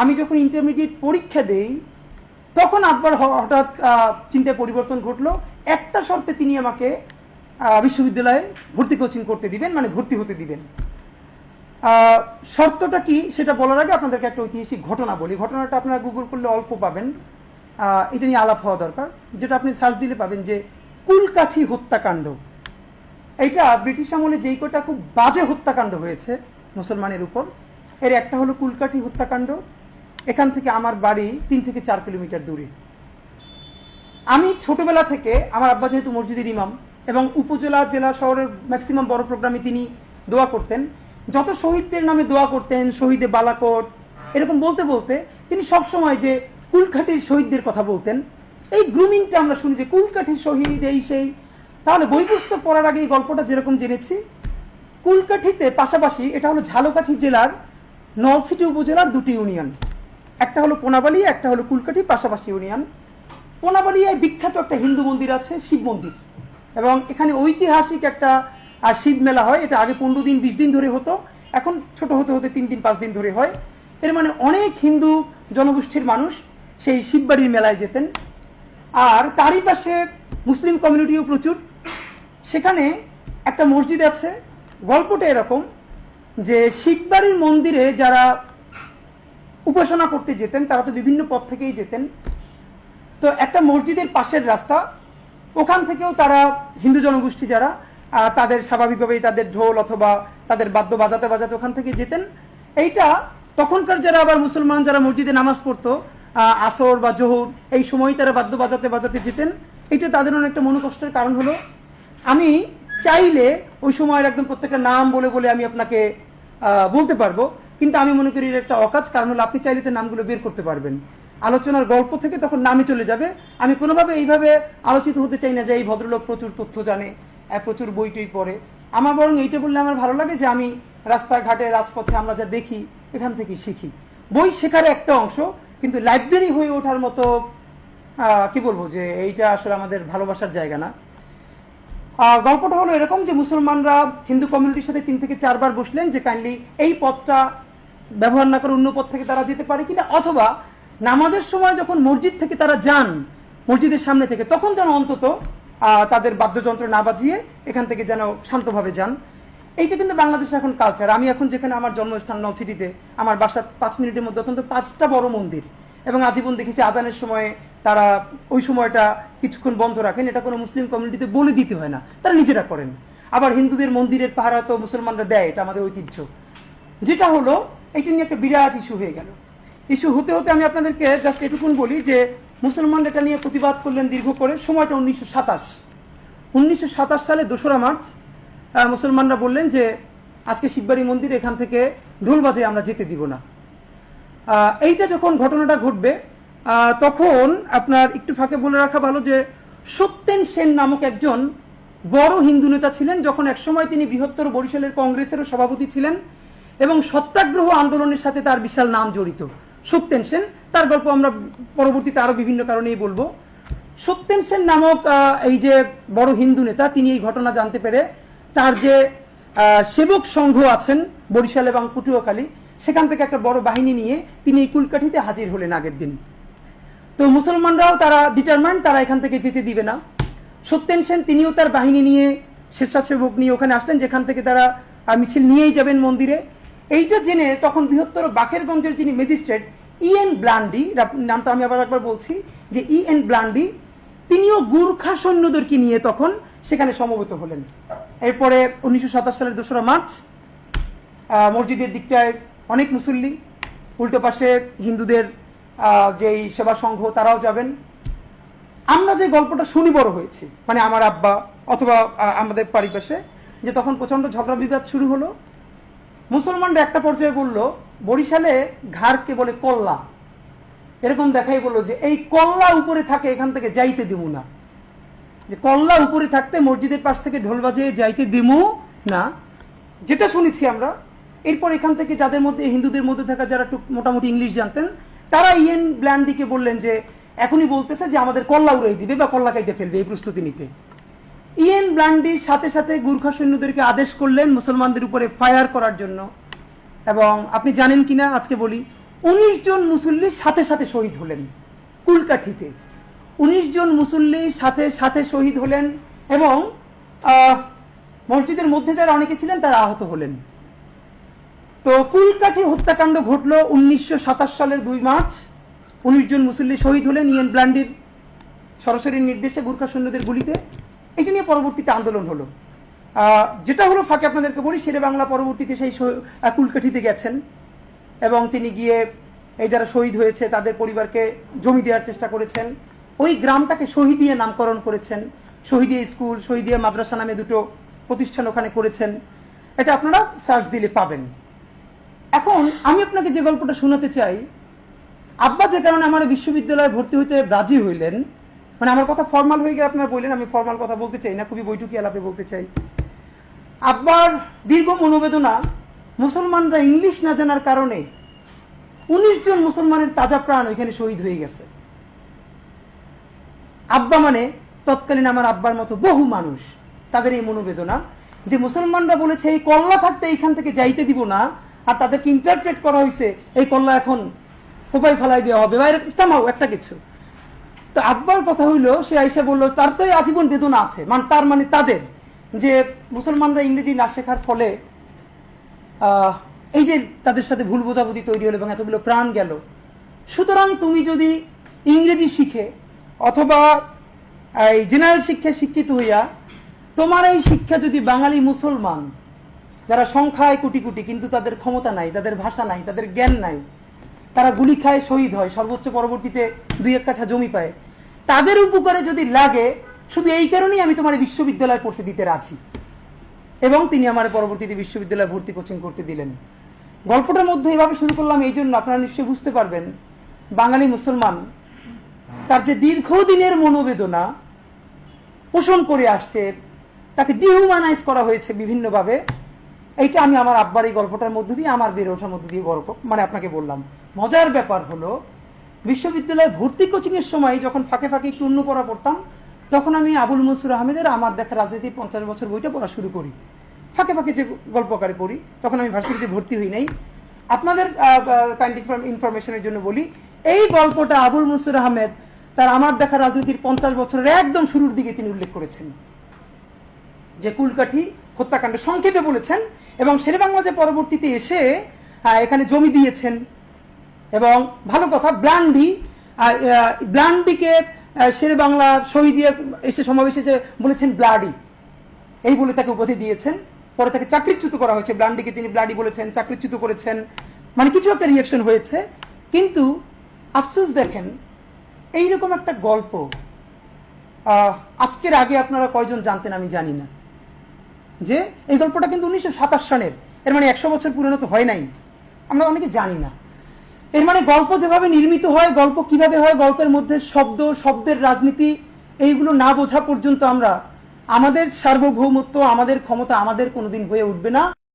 আমি যখন ইন্টারমিডিয়েট পরীক্ষা দেই, তখন আব্বার হঠাৎ চিন্তায় পরিবর্তন ঘটলো। একটা শর্তে তিনি আমাকে বিশ্ববিদ্যালয়ে ভর্তি কোচিং করতে দিবেন মানে ভর্তি হতে দিবেন। শর্তটা কি সেটা বলার আগে আপনাদেরকে একটা ঐতিহাসিক ঘটনা বলি। ঘটনাটা আপনারা গুগল করলে অল্প পাবেন। এটা নিয়ে আলাপ হওয়া দরকার। যেটা আপনি সার্চ দিলে পাবেন যে, কুলকাঠি হত্যাকাণ্ড। এইটা ব্রিটিশ আমলে যেই কটা খুব বাজে হত্যাকাণ্ড হয়েছে মুসলমানের উপর, এর একটা হলো কুলকাঠি হত্যাকাণ্ড এখান থেকে আমার বাড়ি তিন থেকে চার কিলোমিটার দূরে। আমি ছোটবেলা থেকে আমার আব্বা যেহেতু মসজিদের ইমাম এবং উপজেলা, জেলা, শহরের ম্যাক্সিমাম বড় প্রোগ্রামে তিনি দোয়া করতেন। যত শহীদদের নামে দোয়া করতেন, শহীদে বালাকোট, এরকম বলতে বলতে তিনি সবসময় যে কুলকাঠির শহীদদের কথা বলতেন। এই গ্রুমিংটা আমরা শুনি যে কুলকাঠির শহীদ এই সেই। তাহলে বই পুস্তক পড়ার আগে এই গল্পটা যেরকম জেনেছি, কুলকাঠিতে পাশাপাশি এটা হলো ঝালকাঠি জেলার নলছিটি উপজেলার দুটি ইউনিয়ন। একটা হলো পোনাবালিয়া একটা হলো কুলকাঠি, পাশাপাশি ইউনিয়ন। পোনাবালিয়ায় বিখ্যাত একটা হিন্দু মন্দির আছে, শিব মন্দির। এবং এখানে ঐতিহাসিক একটা শিব মেলা হয়। এটা আগে পনেরো দিন, বিশ দিন ধরে হতো। এখন ছোট হতে হতে তিন দিন, পাঁচ দিন ধরে হয়। এর মানে অনেক হিন্দু জনগোষ্ঠীর মানুষ সেই শিববাড়ির মেলায় যেতেন। আর তারই পাশে মুসলিম কমিউনিটিও প্রচুর। সেখানে একটা মসজিদ আছে। গল্পটা এরকম যে শিববাড়ির মন্দিরে যারা উপাসনা করতে যেতেন, তারা তো বিভিন্ন পথ থেকেই যেতেন। তো একটা মসজিদের পাশের রাস্তা, ওখান থেকেও তারা হিন্দু জনগোষ্ঠী যারা তাদের স্বাভাবিকভাবেই তাদের ঢোল অথবা তাদের বাদ্য বাজাতে বাজাতে ওখান থেকে যেতেন। এইটা তখনকার যারা আবার মুসলমান যারা মসজিদে নামাজ পড়তো আসর বা জোহর, এই সময় তারা বাদ্য বাজাতে বাজাতে যেতেন। এটা তাদের অনেকটা মনোকষ্টের কারণ হলো, আমি চাইলে ওই সময়ের একদম প্রত্যেকটা নাম বলে বলে আমি আপনাকে বলতে পারব। কিন্তু আমি মনে করি একটা অকাজ কারণ হলো আপনি চাইলে তো নামগুলো বের করতে পারবেন। আলোচনার গল্প থেকে তখন নামে চলে যাবে। আমি কোনোভাবে এইভাবে আলোচিত হতে চাই না যে এই ভদ্রলোক প্রচুর তথ্য জানে প্রচুর বই টই পড়ে। আমার বরং এইটা বললে আমার ভালো লাগে যে আমি রাস্তাঘাটে, রাজপথে আমরা যা দেখি, এখান থেকে শিখি। বই শেখার একটা অংশ, কিন্তু লাইব্রেরি হয়ে ওঠার মতো কি বলব যে এইটা আসলে আমাদের ভালোবাসার জায়গা না। গল্পটা হলো এরকম যে মুসলমানরা হিন্দু কমিউনিটির সাথে তিন থেকে চারবার বসলেন যে কাইন্ডলি এই পথটা ব্যবহার না করে অন্য পথ থেকে তারা যেতে পারে কিনা? অথবা নামাজের সময় যখন মসজিদ থেকে তারা যান, মসজিদের সামনে থেকে, তখন যেন অন্তত তাদের বাদ্যযন্ত্র না বাজিয়ে এখান থেকে যেন শান্তভাবে যান। এইটা কিন্তু বাংলাদেশের এখন কালচার আমি এখন যেখানে আমার জন্মস্থান নলছিটিতে, আমার বাসার পাঁচ মিনিটের মধ্যে অত্যন্ত পাঁচটা বড় মন্দির। এবং আজীবন দেখেছি আজানের সময়ে তারা ওই সময়টা কিছুক্ষণ বন্ধ রাখেন। এটা কোনো মুসলিম কমিউনিটিতে বলে দিতে হয় না। তারা নিজেরা করেন। আবার হিন্দুদের মন্দিরের পাহারা তো মুসলমানরা দেয়, এটা আমাদের ঐতিহ্য। যেটা হলো এটা নিয়ে একটা বিরাট ইস্যু হয়ে গেল। ইস্যু হতে হতে আমি আপনাদেরকে জাস্ট এটুকুন বলি যে, মুসলমানরা এটা নিয়ে প্রতিবাদ করলেন দীর্ঘ করে, সময়টা উনিশশো সাতাশ। উনিশশো সাতাশ সালে দোসরা মার্চ মুসলমানরা বললেন যে, আজকে শিববাড়ি মন্দির এখান থেকে ঢোল বাজে আমরা যেতে দিব না। এইটা যখন ঘটনাটা ঘটবে তখন আপনার একটু ফাঁকে বলে রাখা ভালো যে, সত্যেন সেন নামক একজন বড় হিন্দু নেতা ছিলেন, যখন একসময় তিনি বৃহত্তর বরিশালের কংগ্রেসেরও সভাপতি ছিলেন। এবং সত্যাগ্রহ আন্দোলনের সাথে তার বিশাল নাম জড়িত। সত্যেন সেন, তার গল্প আমরা পরবর্তীতে আরও বিভিন্ন কারণেই বলব। সত্যেন সেন নামক এই যে বড় হিন্দু নেতা, তিনি এই ঘটনা জানতে পেরে তার যে সেবক সংঘ আছেন, বরিশাল এবং পটুয়াখালী, সেখান থেকে একটা বড় বাহিনী নিয়ে তিনি এই কুলকাঠিতে হাজির হলেন আগের দিন। তো মুসলমানরাও তারা ডিটারমাইন্ড তারা এখান থেকে যেতে দিবে না। সত্যেন সেন তিনিও তার বাহিনী নিয়ে স্বেচ্ছাসেবক নিয়ে ওখানে আসলেন, যেখান থেকে তারা মিছিল নিয়েই যাবেন মন্দিরে। এইটা জেনে তখন বৃহত্তর বাখেরগঞ্জের যিনি ম্যাজিস্ট্রেট, ইএন ব্লান্ডি নামটা আমি আবার একবার বলছি, যে ইএন ব্লান্ডি, তিনিও গুর্খা সৈন্যদেরকে নিয়ে তখন সেখানে সমবেত হলেন। এরপরে উনিশশো সাতাশ সালের দোসরা মার্চ মসজিদের দিকটায় অনেক মুসল্লি, উল্টো পাশে হিন্দুদের যেই সেবা সংঘ, তারাও যাবেন। আমরা যে গল্পটা শুনি বড় হয়েছি মানে আমার আব্বা অথবা আমাদের পারিপাশে যে তখন প্রচণ্ড ঝগড়া বিবাদ শুরু হলো। মুসলমানরা একটা পর্যায়ে বলল, বরিশালে ঘাড়কে বলে কল্লা। এরকম দেখাই বলল যে এই কল্লা উপরে থাকে, এখান থেকে যাইতে দিব না। যে কল্লা উপরে থাকতে মসজিদের পাশ থেকে ঢোল বাজিয়ে যাইতে দিমু না। যেটা শুনেছি আমরা, এরপর এখান থেকে যাদের মধ্যে হিন্দুদের মধ্যে থাকা যারা মোটামুটি ইংলিশ জানতেন, তারা ইয়েন ব্ল্যান্ডিকে বললেন যে, এখনই বলতেছে যে আমাদের কল্লা উড়াই দিবে বা কল্লা কাইতে ফেলবে এই প্রস্তুতি নিতে। ইয়েন ব্ল্যান্ডির সাথে সাথে গুর্খা সৈন্যদেরকে আদেশ করলেন মুসলমানদের উপরে ফায়ার করার জন্য। এবং আপনি জানেন কিনা? আজকে বলি, উনিশ জন মুসল্লি সাথে সাথে শহীদ হলেন কুলকাঠিতে। উনিশ জন মুসল্লি সাথে সাথে শহীদ হলেন এবং মসজিদের মধ্যে যারা অনেকে ছিলেন, তারা আহত হলেন। তো কুলকাঠি হত্যাকাণ্ড ঘটলো উনিশশো সালের দুই মার্চ। উনিশ জন মুসল্লি শহীদ হলেন ইয়েন ব্লান্ডির সরাসরি নির্দেশে গুর্খা সৈন্যদের গুলিতে। এটা নিয়ে পরবর্তীতে আন্দোলন হলো। যেটা হলো ফাঁকে আপনাদেরকে বলি শেরে বাংলা পরবর্তীতে সেই কুলকাঠিতে গেছেন এবং তিনি গিয়ে এই যারা শহীদ হয়েছে, তাদের পরিবারকে জমি দেওয়ার চেষ্টা করেছেন। ওই গ্রামটাকে শহীদিয়ে নামকরণ করেছেন। শহীদিয়া স্কুল, শহীদিয়া মাদ্রাসা নামে দুটো প্রতিষ্ঠান ওখানে করেছেন। এটা আপনারা সার্চ দিলে পাবেন। এখন আমি আপনাকে যে গল্পটা শোনাতে চাই, আব্বা যে কারণে আমার বিশ্ববিদ্যালয়ে ভর্তি হইতে রাজি হইলেন মানে আমার কথা ফর্মাল হয়ে গিয়ে আপনারা বললেন, আমি ফর্মাল কথা বলতে চাই না, খুবই বৈঠকি আলাপে বলতে চাই। আব্বার দীর্ঘ মনোবেদনা মুসলমানরা ইংলিশ না জানার কারণে উনিশ জন মুসলমানের তাজা প্রাণ ওইখানে শহীদ হয়ে গেছে। আব্বা মানে তৎকালীন আমার আব্বার মতো বহু মানুষ, তাদের এই মনোবেদনা যে মুসলমানরা বলেছে, এই কল্লা থাকতে এইখান থেকে যাইতে দিব না, আর তাদেরকে ইন্টারপ্রেট করা হয়েছে, এই কল্লা এখন কোপাই ফেলাই দেওয়া হবে। বা এরকম একটা কিছু। তো আব্বার কথা হইল, সে আইসা বলল, তার তো আজীবন বেদনা আছে। মানে তার মানে তাদের, যে মুসলমানরা ইংরেজি না শেখার ফলে এই যে তাদের সাথে ভুল বোঝাবুঝি তৈরি হলো এবং এতগুলো প্রাণ গেল। সুতরাং তুমি যদি ইংরেজি শিখে, অথবা এই জেনারেল শিক্ষায় শিক্ষিত হইয়া, তোমার এই শিক্ষা যদি বাঙালি মুসলমান, যারা সংখ্যায় কোটি কোটি, কিন্তু তাদের ক্ষমতা নাই, তাদের ভাষা নাই, তাদের জ্ঞান নাই তারা গুলি খায়, শহীদ হয়। সর্বোচ্চ পরবর্তীতে দুই এক কাঠা জমি পায়। তাদের উপকারে যদি লাগে, শুধু এই কারণেই আমি তোমার বিশ্ববিদ্যালয়ে পড়তে দিতে রাজি। এবং তিনি আমার পরবর্তীতে বিশ্ববিদ্যালয়ে ভর্তি কোচিং করতে দিলেন। গল্পটার মধ্যে এভাবে শুরু করলাম এই জন্য আপনারা নিশ্চয়ই বুঝতে পারবেন, বাঙালি মুসলমান তার যে দীর্ঘদিনের মনোবেদনা, পোষণ করে আসছে, তাকে ডিহুম্যানাইজ করা হয়েছে বিভিন্নভাবে। এইটা আমি আমার আব্বার এই গল্পটার মধ্য দিয়ে, আমার বেড়ে ওঠার মধ্য দিয়ে গল্প মানে আপনাকে বললাম, মজার ব্যাপার হলো, বিশ্ববিদ্যালয়ে ভর্তি কোচিংয়ের সময় যখন ফাঁকে ফাঁকে একটু অন্য পড়া পড়তাম, তখন আমি আবুল মনসুর আহমেদের আমার দেখা রাজনীতির পঞ্চাশ বছর বইটা পড়া শুরু করি। ফাঁকে ফাঁকে যে গল্প আকারে পড়ি, তখন আমি ভার্সিটিতে ভর্তি হই নাই। আপনাদের কাইন্ড ইনফরমেশনের জন্য বলি, এই গল্পটা আবুল মনসুর আহমেদ তার আমার দেখা রাজনীতির পঞ্চাশ বছরের একদম শুরুর দিকে তিনি উল্লেখ করেছেন। যে কুলকাঠি হত্যাকাণ্ড সংক্ষেপে বলেছেন এবং শেরে বাংলা যে পরবর্তীতে এসে এখানে জমি দিয়েছেন এবং ভালো কথা, ব্লান্ডি ব্লান্ডিকে শেরে বাংলা শহীদিয়া এসে সমাবেশে যে বলেছেন ব্লাডি, এই বলে তাকে উপাধি দিয়েছেন। পরে তাকে চাকরিচ্যুত করা হয়েছে ব্লান্ডিকে, তিনি ব্লাডি বলেছেন, চাকরিচ্যুত করেছেন। মানে কিছু একটা রিয়াকশন হয়েছে। কিন্তু আফসোস দেখেন, এইরকম একটা গল্প আজকের আগে আপনারা কয়জন জানতেন আমি জানি না। যে এই গল্পটা কিন্তু উনিশশো সালের। এর মানে একশো বছর পুরনো তো হয় নাই। আমরা অনেকে জানি না। এর মানে গল্প যেভাবে নির্মিত হয়, গল্প কীভাবে হয়, গল্পের মধ্যে শব্দ, শব্দের রাজনীতি, এইগুলো না বোঝা পর্যন্ত আমরা আমাদের সার্বভৌমত্ব, আমাদের ক্ষমতা আমাদের কোনোদিন হয়ে উঠবে না।